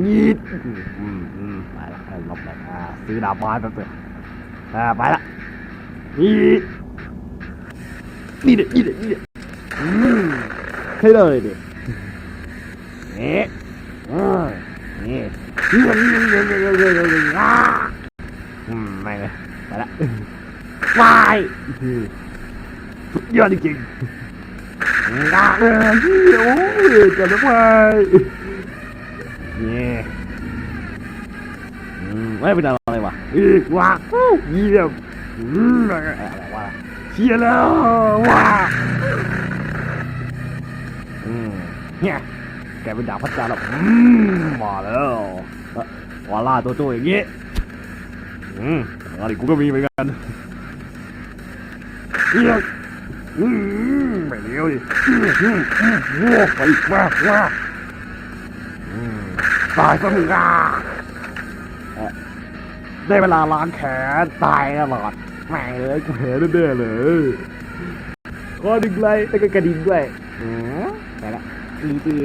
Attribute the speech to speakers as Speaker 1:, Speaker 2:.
Speaker 1: ยีดไปละหลบเลยอ่าซื้อดาบไม้ไปเปิดอ่าไปละยีดนี่เด็ดนี่เด็ดนี่เด็ดให้เลยเดินี่อืมนี่นี่นี่นี่นี่นี่นี่นี่นี่อ่าอืมไม่เลยไปละวายสุดยอดจริงๆงาเลยโอ้ยจะทำไม นี่อืมไม่เป็นอะไรวะอีกว้าเยี่ยมอืมอะไรวะเชียแล้วว้าอืมเนี่ยแกเป็นดาวพระจันทร์แล้วอืมมาแล้วเอ้อวาล่าตัวโตอย่างงี้อืมอะไรกูก็มีเหมือนกันเยี่ยมอืมไม่เลี้ยวดิอืมอืมอืมว้ไปมากมาก ตายซะมึงอะเออได้เวลาล้างแขนตายตลอดแม่งเลยกูแพ้แน่เลยขอดึงไล่แล้วก็กระดิ่งด้วยอืมไปละตีตี